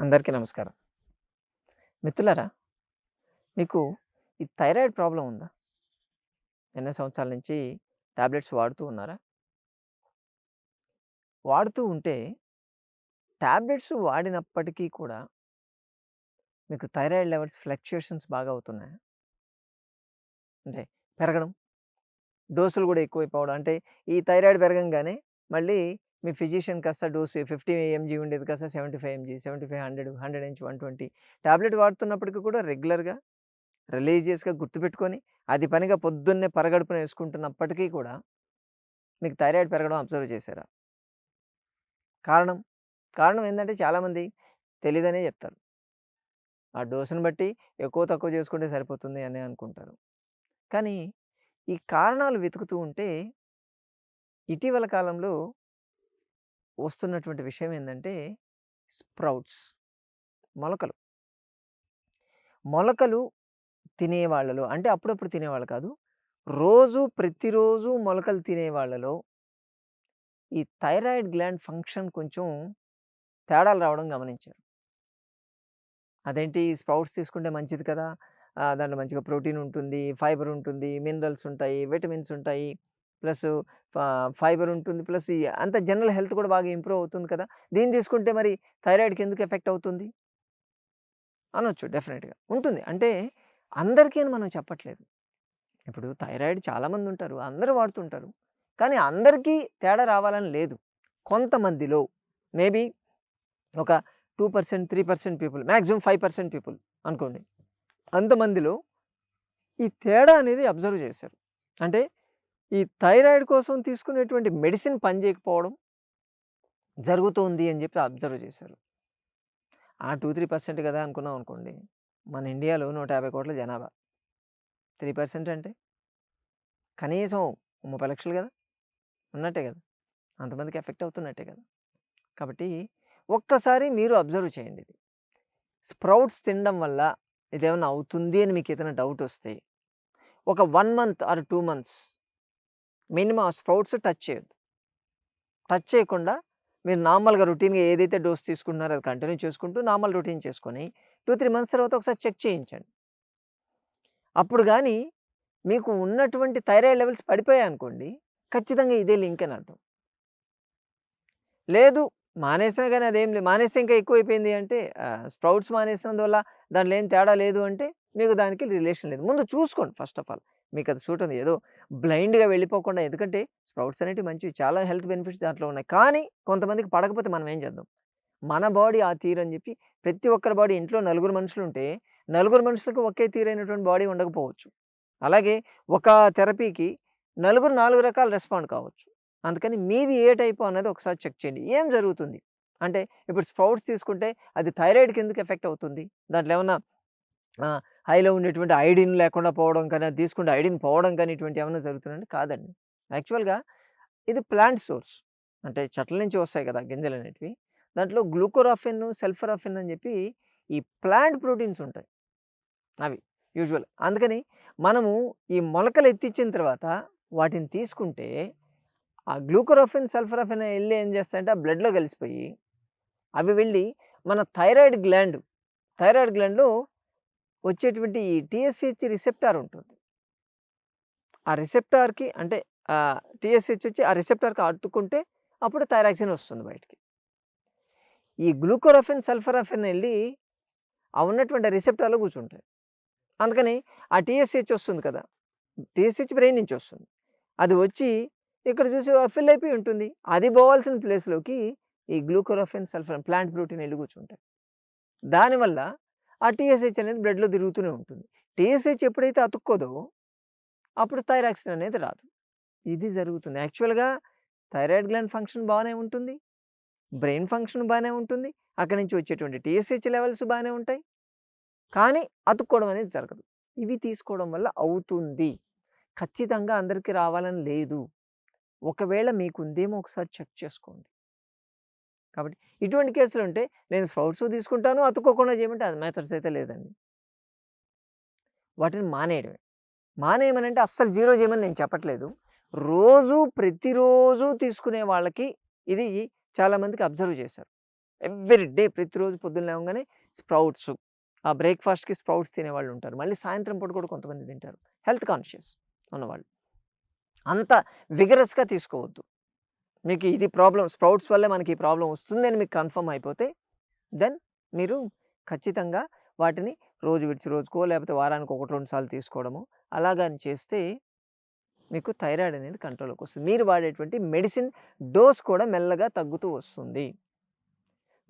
అందరికీ నమస్కారం. మిత్రులారా, మీకు ఈ థైరాయిడ్ ప్రాబ్లం ఉందా? ఎన్నో సంవత్సరాల నుంచి టాబ్లెట్స్ వాడుతూ ఉన్నారా? వాడుతూ ఉంటే టాబ్లెట్స్ వాడినప్పటికీ కూడా మీకు థైరాయిడ్ లెవెల్స్ ఫ్లక్చుయేషన్స్ బాగా అవుతున్నాయా? అంటే పెరగడం, డోసులు కూడా ఎక్కువైపోవడం. అంటే ఈ థైరాయిడ్ పెరగంగానే మళ్ళీ మీ ఫిజిషియన్ కాస్త డోసు 50 ఎంజీ ఉండేది కాస్త 75 ఎంజీ, 75, 100, 100 నుంచి 120 టాబ్లెట్ వాడుతున్నప్పటికీ కూడా రెగ్యులర్‌గా, రిలీజియస్‌గా గుర్తుపెట్టుకొని, అది పనిగా పొద్దున్నే పరగడుపున వేసుకుంటున్నప్పటికీ కూడా మీకు థైరాయిడ్ పెరగడం అబ్జర్వ్ చేశారా? కారణం? కారణం ఏంటంటే చాలామంది తెలియదనే చెప్తారు ఆ డోసును బట్టి ఎక్కువ తక్కువ చేసుకుంటే సరిపోతుంది అని అనుకుంటారు. కానీ ఈ కారణాలు వెతుకుతూ ఉంటే ఇటీవల కాలంలో వస్తున్నటువంటి విషయం ఏంటంటే స్ప్రౌట్స్ మొలకలు. మొలకలు తినేవాళ్ళలో అంటే అప్పుడప్పుడు తినేవాళ్ళు కాదు. రోజు ప్రతిరోజు మొలకలు తినేవాళ్ళలో ఈ థైరాయిడ్ గ్లాండ్ ఫంక్షన్ కొంచెం తేడాలు రావడం గమనించారు. అదేంటి స్ప్రౌట్స్ తీసుకుంటే మంచిది కదా! దాంట్లో మంచిగా ప్రోటీన్ ఉంటుంది, ఫైబర్ ఉంటుంది, మినరల్స్ ఉంటాయి, విటమిన్స్ ఉంటాయి. ప్లస్ ఫైబర్ ఉంటుంది. ప్లస్ ఈ జనరల్ హెల్త్ కూడా బాగా ఇంప్రూవ్ అవుతుంది కదా! దీన్ని తీసుకుంటే మరి థైరాయిడ్‌కి ఎందుకు ఎఫెక్ట్ అవుతుంది? అనొచ్చు డెఫినెట్గా ఉంటుంది. అంటే అందరికీ అని మనం చెప్పట్లేదు. ఇప్పుడు థైరాయిడ్ చాలామంది ఉంటారు. అందరూ వాడుతుంటారు. కానీ అందరికీ తేడా రావాలని లేదు. కొంతమందిలో మేబీ ఒక 2%, 3% people maximum five percent people అనుకోండి. అంతమందిలో ఈ తేడా అనేది అబ్జర్వ్ చేశారు. అంటే ఈ థైరాయిడ్ కోసం తీసుకునేటువంటి మెడిసిన్ పనిచేయకపోవడం జరుగుతోంది అని చెప్పి అబ్జర్వ్ చేశారు. ఆ 2, 3% కదా అనుకున్నాం అనుకోండి. మన ఇండియాలో నూట యాభై కోట్ల జనాభా. త్రీ పర్సెంట్ అంటే కనీసం ముప్పై లక్షలు కదా! ఉన్నట్టే కదా! అంతమందికి ఎఫెక్ట్ అవుతున్నట్టే కదా! కాబట్టి ఒక్కసారి మీరు అబ్జర్వ్ చేయండి ఇది. స్ప్రౌట్స్ తినడం వల్ల ఇదేమన్నా అవుతుంది అని మీకు ఏదైనా డౌట్ వస్తే ఒక one month or two months minimum ఆ స్ప్రౌట్స్ టచ్ చేయొద్దు. టచ్ చేయకుండా మీరు నార్మల్‌గా రొటీన్‌గా ఏదైతే డోస్ తీసుకుంటున్నారో అది కంటిన్యూ చేసుకుంటూ నార్మల్ రొటీన్ చేసుకొని 2, 3 మంత్స్ తర్వాత ఒకసారి చెక్ చేయించండి. అప్పుడు కానీ మీకు ఉన్నటువంటి థైరాయిడ్ లెవెల్స్ పడిపోయాయనుకోండి, ఖచ్చితంగా ఇదే లింక్ అని అర్థం. లేదు మానేసినా కానీ అదేం లేదు. మానేస్తే ఇంకా ఎక్కువైపోయింది అంటే స్ప్రౌట్స్ మానేసినందువల్ల దానిలో ఏం తేడా లేదు అంటే మీకు దానికి రిలేషన్ లేదు. ముందు చూసుకోండి ఫస్ట్ ఆఫ్ ఆల్. మీకు అది సూట్ ఉంది. ఏదో బ్లైండ్‌గా వెళ్ళిపోకుండా ఎందుకంటే స్ప్రౌట్స్ అనేటివి మంచివి. చాలా హెల్త్ బెనిఫిట్స్ దాంట్లో ఉన్నాయి. కానీ కొంతమందికి పడకపోతే మనం ఏం చేద్దాం? మన బాడీ ఆ తీరు అని చెప్పి ప్రతి ఒక్కరి బాడీ ఇంట్లో నలుగురు మనుషులు ఉంటే నలుగురు మనుషులకు ఒకే తీరైనటువంటి బాడీ ఉండకపోవచ్చు. అలాగే ఒక థెరపీకి నలుగురు నాలుగు రకాల రెస్పాండ్ కావచ్చు. అందుకని మీది ఏ టైపు అనేది ఒకసారి చెక్ చేయండి. ఏం జరుగుతుంది? అంటే ఇప్పుడు స్ప్రౌట్స్ తీసుకుంటే అది థైరాయిడ్‌కి ఎందుకు ఎఫెక్ట్ అవుతుంది? దాంట్లో ఏమన్నా హైలో ఉండేటువంటి ఐడిన్ లేకుండా పోవడం కానీ, తీసుకుంటే ఐడిన్ పోవడం కానీ ఇటువంటి ఏమైనా జరుగుతున్నాయంటే కాదండి. యాక్చువల్‌గా ఇది ప్లాంట్ సోర్స్. అంటే చెట్ల నుంచి వస్తాయి కదా! గింజలు అనేటివి దాంట్లో గ్లూకోరాఫిన్, సెల్ఫరాఫిన్ అని చెప్పి ఈ ప్లాంట్ ప్రోటీన్స్ ఉంటాయి. అవి యూజువల్. అందుకని మనము ఈ మొలకలు ఎత్తిచ్చిన తర్వాత వాటిని తీసుకుంటే ఆ గ్లూకోరాఫిన్, సల్ఫరాఫిన్ వెళ్ళి ఏం చేస్తాయంటే ఆ బ్లడ్‌లో కలిసిపోయి అవి వెళ్ళి మన థైరాయిడ్ గ్లాండ్, థైరాయిడ్ గ్లాండ్‌లో వచ్చేటువంటి ఈ టీఎస్‌హెచ్ రిసెప్టార్ ఉంటుంది. ఆ రిసెప్టార్‌కి అంటే ఆహ్, టీఎస్‌హెచ్ వచ్చి ఆ రిసెప్టార్‌కి అట్టుకుంటే అప్పుడు థైరాక్సిన్ వస్తుంది బయటికి. ఈ గ్లూకోరఫిన్ సల్ఫరాఫిన్ వెళ్ళి ఆ ఉన్నటువంటి రిసెప్టార్‌లో కూర్చుంటాయి. అందుకని ఆ టీఎస్‌హెచ్ వస్తుంది కదా! టీఎస్‌హెచ్ బ్రెయిన్ నుంచి వస్తుంది. అది వచ్చి ఇక్కడ చూసి ఫిల్ అయిపోయి ఉంటుంది. అది పోవాల్సిన ప్లేస్‌లోకి ఈ గ్లూకోరఫిన్ సల్ఫర్ ప్లాంట్ ప్రోటీన్ వెళ్ళి కూర్చుంటాయి. దానివల్ల ఆ టీఎస్‌హెచ్ అనేది బ్లడ్‌లో తిరుగుతూనే ఉంటుంది. టీఎస్‌హెచ్ ఎప్పుడైతే అతుక్కోదో అప్పుడు థైరాక్సిన్ అనేది రాదు. ఇది జరుగుతుంది. యాక్చువల్‌గా థైరాయిడ్ గ్లాండ్ ఫంక్షన్ బాగానే ఉంటుంది. బ్రెయిన్ ఫంక్షన్ బాగానే ఉంటుంది. అక్కడి నుంచి వచ్చేటువంటి టీఎస్‌హెచ్ లెవెల్స్ బాగానే ఉంటాయి. కానీ అతుక్కోవడం అనేది జరగదు. ఇవి తీసుకోవడం వల్ల అవుతుంది. ఖచ్చితంగా అందరికీ రావాలని లేదు. ఒకవేళ మీకుందేమో ఒకసారి చెక్ చేసుకోండి. కాబట్టి ఇటువంటి కేసులు ఉంటే నేను స్ప్రౌట్స్ తీసుకుంటాను అతుక్కోకుండా చేయమంటే అది మెథడ్స్ అయితే లేదండి. వాటిని మానేయడమే. మానేయమనంటే అస్సలు జీరో చేయమని నేను చెప్పట్లేదు. రోజు ప్రతిరోజు తీసుకునే వాళ్ళకి ఇది చాలామందికి అబ్జర్వ్ చేశారు. ఎవ్రీ డే ప్రతిరోజు పొద్దున్న లేవగానే స్ప్రౌట్స్ ఆ బ్రేక్‌ఫాస్ట్‌కి స్ప్రౌట్స్ తినేవాళ్ళు ఉంటారు. మళ్ళీ సాయంత్రం పూట కూడా కొంతమంది తింటారు. హెల్త్ కాన్షియస్ ఉన్నవాళ్ళు. అంత విగరస్‌గా తీసుకోవద్దు. మీకు ఇది ప్రాబ్లమ్ స్ప్రౌట్స్ వల్లే మనకి ఈ ప్రాబ్లమ్ వస్తుందని మీకు కన్ఫర్మ్ అయిపోతే దెన్ మీరు ఖచ్చితంగా వాటిని రోజు విడిచి రోజుకో లేకపోతే వారానికి 1, 2 సార్లు తీసుకోవడము అలాగని చేస్తే మీకు థైరాయిడ్ అనేది కంట్రోల్కి వస్తుంది. మీరు వాడేటువంటి మెడిసిన్ డోస్ కూడా మెల్లగా తగ్గుతూ వస్తుంది.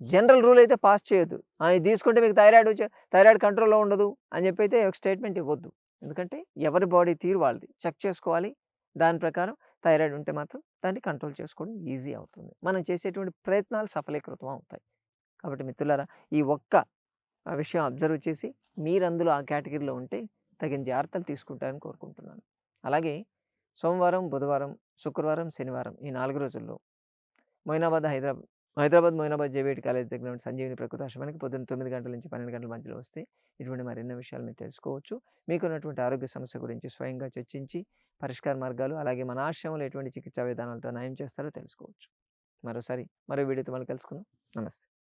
జనరల్ రూల్ అయితే పాస్ చేయొద్దు. ఇది తీసుకుంటే మీకు థైరాయిడ్ వచ్చే థైరాయిడ్ కంట్రోల్‌లో ఉండదు అని చెప్పి అయితే ఒక స్టేట్మెంట్ ఇవ్వద్దు ఎందుకంటే ఎవరి బాడీ తీరు వాళ్ళది. చెక్ చేసుకోవాలి. దాని ప్రకారం థైరాయిడ్ ఉంటే మాత్రం దాన్ని కంట్రోల్ చేసుకోవడం ఈజీ అవుతుంది. మనం చేసేటువంటి ప్రయత్నాలు సఫలీకృతం అవుతాయి. కాబట్టి మిత్రులారా ఈ ఒక్క ఆ విషయం అబ్జర్వ్ చేసి మీరందులో ఆ కేటగిరీలో ఉంటే తగిన జాగ్రత్తలు తీసుకుంటారని కోరుకుంటున్నాను. అలాగే సోమవారం, బుధవారం, శుక్రవారం, శనివారం ఈ నాలుగు రోజుల్లో మొయినాబాద్, హైదరాబాద్ హైదరాబాద్ మొయినాబాద్ జేవీఐటీ కాలేజ్ దగ్గర ఉన్న సంజీవిని ప్రకృతి ఆశ్రమానికి పొద్దున్న తొమ్మిది గంటల నుంచి 12 గంటల మధ్యలో వస్తే ఇటువంటి మరెన్నో విషయాలు మీరు తెలుసుకోవచ్చు. మీకున్నటువంటి ఆరోగ్య సమస్య గురించి స్వయంగా చర్చించి పరిష్కార మార్గాలు అలాగే మన ఆశ్రమంలో ఎటువంటి చికిత్సా విధానాలతో నయం చేస్తారో తెలుసుకోవచ్చు. మరోసారి మరో వీడియోతో మళ్ళీ కలుసుకుందాం. నమస్తే.